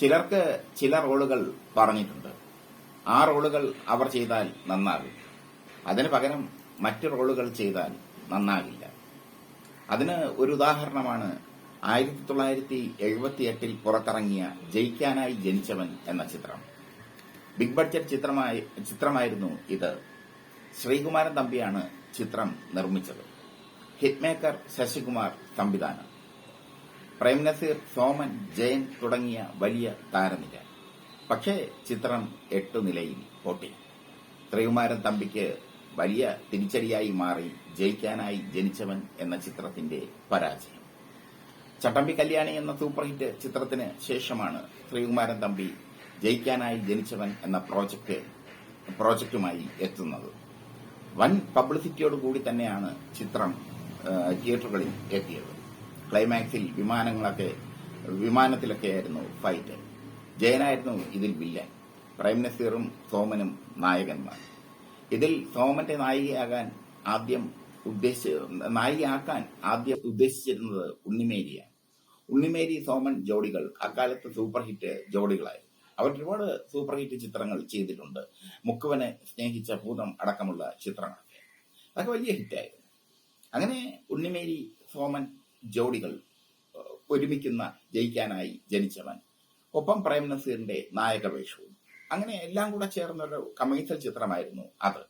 ചിലർക്ക് ചില റോളുകൾ പറഞ്ഞിട്ടുണ്ട്. ആ റോളുകൾ അവർ ചെയ്താൽ നന്നാകും അതിന് പകരം മറ്റു റോളുകൾ ചെയ്താൽ നന്നാകില്ല അതിന് ഒരു ഉദാഹരണമാണ് ആയിരത്തി തൊള്ളായിരത്തി എഴുപത്തി എട്ടിൽ പുറത്തിറങ്ങിയ ജയിക്കാനായി ജനിച്ചവൻ എന്ന ചിത്രം. ബിഗ് ബഡ്ജറ്റ് ചിത്രമായി ചിത്രമായിരുന്നു ഇത്. ശ്രീകുമാരൻ തമ്പിയാണ് ചിത്രം നിർമ്മിച്ചത്. ഹിറ്റ്മേക്കർ ശശികുമാർ സംവിധാനം പ്രേം നസീർ സോമൻ ജയൻ തുടങ്ങിയ വലിയ താരനിര. പക്ഷേ ചിത്രം എട്ടു നിലയിൽ പൊട്ടി. ശ്രീകുമാരൻ തമ്പിക്ക് വലിയ തിരിച്ചടിയായി മാറി ജയിക്കാനായി ജനിച്ചവൻ എന്ന ചിത്രത്തിന്റെ പരാജയം. ചട്ടമ്പി കല്യാണി എന്ന സൂപ്പർ ഹിറ്റ് ചിത്രത്തിന് ശേഷമാണ് ശ്രീകുമാരൻ തമ്പി ജയിക്കാനായി ജനിച്ചവൻ എന്ന പ്രോജക്റ്റ് പ്രോജക്റ്റുമായി എത്തുന്നത്. വൻ പബ്ലിസിറ്റിയോടുകൂടി തന്നെയാണ് ചിത്രം തിയേറ്ററുകളിൽ എത്തിയത്. ക്ലൈമാക്സിൽ വിമാനങ്ങളൊക്കെ വിമാനത്തിലൊക്കെ ആയിരുന്നു ഫൈറ്റ് ജയനായിരുന്നു ഇതിൽ വില്ലൻ പ്രൈം നസീറും സോമനും നായകന്മാർ. ഇതിൽ സോമന്റെ നായികയാകാൻ ആദ്യം ഉദ്ദേശിച്ച നായികയാക്കാൻ ആദ്യം ഉദ്ദേശിച്ചിരുന്നത് ഉണ്ണിമേരിയാണ്. ഉണ്ണിമേരി സോമൻ ജോഡികൾ അക്കാലത്ത് സൂപ്പർ ഹിറ്റ് ജോഡികളായിരുന്നു അവർ ഒരുപാട് സൂപ്പർ ഹിറ്റ് ചിത്രങ്ങൾ ചെയ്തിട്ടുണ്ട്. മുക്കുവനെ സ്നേഹിച്ച ഭൂതം അടക്കമുള്ള ചിത്രങ്ങളൊക്കെ. അതൊക്കെ വലിയ ഹിറ്റായിരുന്നു അങ്ങനെ ഉണ്ണിമേരി സോമൻ ജോഡികൾ ഒരുമിക്കുന്ന ജയിക്കാനായി ജനിച്ചവൻ. ഒപ്പം പ്രേം നസീറിന്റെ നായക വേഷവും അങ്ങനെ എല്ലാം കൂടെ ചേർന്നൊരു കമേഴ്സ്യൽ ചിത്രമായിരുന്നു അത്.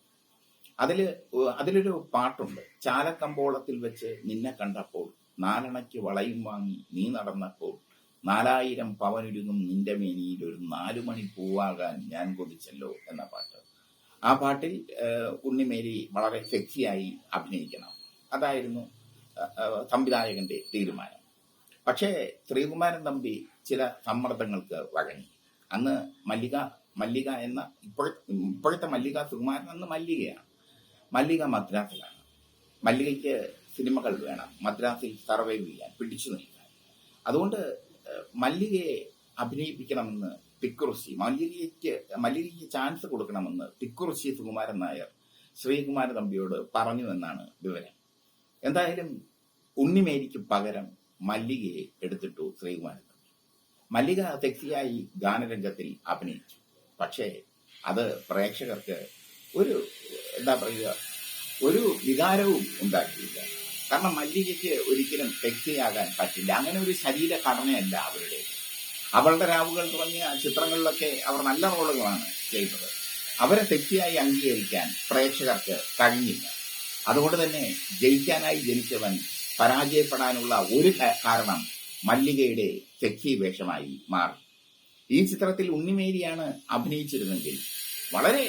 അതിൽ അതിലൊരു പാട്ടുണ്ട്. ചാലക്കമ്പോളത്തിൽ വെച്ച് നിന്നെ കണ്ടപ്പോൾ നാലണയ്ക്ക് വളയും വാങ്ങി നീ നടന്നപ്പോൾ നാലായിരം പവനൊരുങ്ങും നിന്റെ മേനിയിൽ ഒരു നാലു മണി പൂവാകാൻ ഞാൻ കൊതിച്ചല്ലോ എന്ന പാട്ട്. ആ പാട്ടിൽ ഉണ്ണിമേരി വളരെ സെക്സിയായി അഭിനയിക്കണം. അതായിരുന്നു സംവിധായകന്റെ തീരുമാനം. പക്ഷേ ശ്രീകുമാരൻ തമ്പി ചില സമ്മർദ്ദങ്ങൾക്ക് വഴങ്ങി. അന്ന് മല്ലിക മല്ലിക എന്ന ഇപ്പോൾ ഇപ്പോഴത്തെ മല്ലിക സുകുമാരൻ അന്ന് മല്ലികയാണ്. മല്ലിക മദ്രാസിലാണ്. മല്ലികയ്ക്ക് സിനിമകൾ വേണം. മദ്രാസിൽ സർവൈവ് ചെയ്യാൻ പിടിച്ചു നിൽക്കാൻ. അതുകൊണ്ട് മല്ലികയെ അഭിനയിപ്പിക്കണമെന്ന് തിക്കുറിശി മല്ലികയ്ക്ക് മല്ലികയ്ക്ക് ചാൻസ് കൊടുക്കണമെന്ന് തിക്കുറിശി സുകുമാരൻ നായർ ശ്രീകുമാര തമ്പിയോട് പറഞ്ഞു എന്നാണ് വിവരം. എന്തായാലും ഉണ്ണിമേരിക്ക് പകരം മല്ലികയെ എടുത്തിട്ടു ശ്രീകുമാരൻ മല്ലിക സെക്സിയായി ഗാനരംഗത്തിൽ അഭിനയിച്ചു. പക്ഷേ അത് പ്രേക്ഷകർക്ക് ഒരു എന്താ പറയുക ഒരു വികാരവും ഉണ്ടാക്കിയില്ല. കാരണം മല്ലികയ്ക്ക് ഒരിക്കലും സെക്സിയാകാൻ പറ്റില്ല. അങ്ങനെ ഒരു ശരീരഘടനയല്ല അവരുടെ. അവളുടെ രാവുകൾ തുടങ്ങിയ ചിത്രങ്ങളിലൊക്കെ അവർ നല്ല റോളുകളാണ് ചെയ്തത്. അവരെ തെറ്റിയായി അംഗീകരിക്കാൻ പ്രേക്ഷകർക്ക് കഴിഞ്ഞില്ല. അതുകൊണ്ട് തന്നെ ജയിക്കാനായി ജനിച്ചവൻ പരാജയപ്പെടാനുള്ള ഒരു കാരണം മല്ലികയുടെ തെക്കി വേഷമായി മാറി. ഈ ചിത്രത്തിൽ ഉണ്ണിമേരിയാണ് അഭിനയിച്ചിരുന്നെങ്കിൽ വളരെ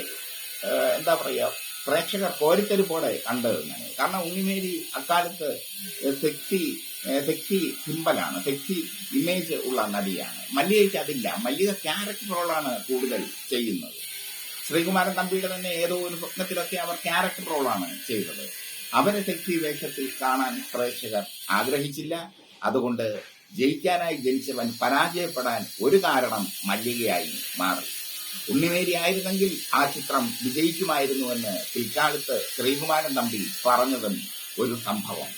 എന്താ പറയുക പ്രേക്ഷകർ കോരിത്തെരുപ്പോടെ കണ്ടതെന്നാണ്. കാരണം ഉണ്ണിമേരി അക്കാലത്ത് തെക്കി തെക്കി സിമ്പലാണ് തെക്കി ഇമേജ് ഉള്ള നടിയാണ്. മല്ലികയ്ക്ക് അതില്ല. മല്ലിക ക്യാരക്ടർ റോളാണ് കൂടുതൽ ചെയ്യുന്നത്. ശ്രീകുമാരൻ തമ്പിയുടെ തന്നെ ഏതോ ഒരു സ്വപ്നത്തിലൊക്കെ അവർ ക്യാരക്ടർ റോളാണ് ചെയ്തത്. അവരെ സെക്സി വേഷത്തിൽ കാണാൻ പ്രേക്ഷകർ ആഗ്രഹിച്ചില്ല. അതുകൊണ്ട് ജയിക്കാനായി ജനിച്ചവൻ പരാജയപ്പെടാൻ ഒരു കാരണം മല്ലികയായി മാറി. ഉണ്ണിമേരി ആയിരുന്നെങ്കിൽ ആ ചിത്രം വിജയിക്കുമായിരുന്നുവെന്ന് പിൽക്കാലത്ത് ശ്രീകുമാരൻ തമ്പി പറഞ്ഞതും ഒരു സംഭവം.